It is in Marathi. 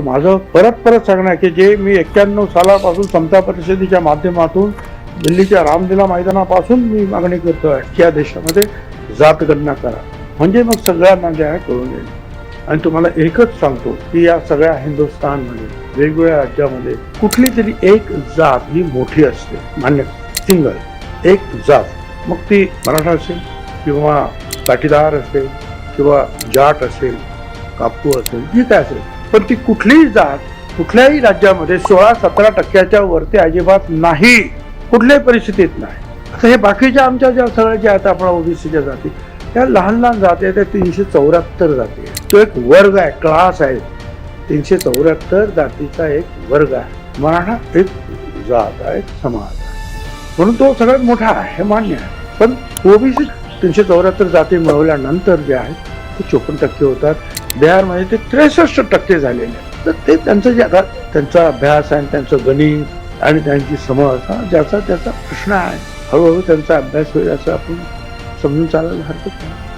तर माझं परत परत सांगणं आहे की जे मी एक्क्याण्णव सालापासून समता परिषदेच्या माध्यमातून दिल्लीच्या रामलीला मैदानापासून मी मागणी करतो की या देशामध्ये जातगणना करा. म्हणजे मग सगळ्यांना जे आहे कळून येईल. आणि तुम्हाला एकच सांगतो की या सगळ्या हिंदुस्थानमध्ये वेगवेगळ्या राज्यामध्ये कुठली तरी एक जात ही मोठी असते. मान्य सिंगल एक जात. मग ती मराठा असेल किंवा पाटीदार असेल किंवा जाट असेल कापू असेल जी काय असेल. पण ती कुठलीही जात कुठल्याही राज्यामध्ये सोळा सतरा टक्क्याच्या वरती अजिबात नाही. कुठल्याही परिस्थितीत नाही. आता हे बाकीच्या आमच्या ज्या सगळ्या ज्या आहेत आपण ओबीसीच्या जाती त्या लहान लहान जाती आहेत त्या तीनशे चौऱ्याहत्तर जाती आहे तो एक वर्ग आहे क्लास आहे. तीनशे चौऱ्याहत्तर जातीचा एक वर्ग आहे. मराठा एक जात आहे समाज म्हणून तो सगळ्यात मोठा आहे हे मान्य आहे. पण ओबीसी तीनशे चौऱ्याहत्तर जाती मिळवल्यानंतर जे आहेत ते चोपन्न टक्के होतात. बिहारमध्ये ते त्रेसष्ट टक्के झालेले तर ते त्यांचं जे आता त्यांचा अभ्यास आणि त्यांचं गणित आणि त्यांची समज हा ज्याचा त्याचा प्रश्न आहे. हळूहळू त्यांचा अभ्यास होईल असं आपण समजून चालायला हरकत नाही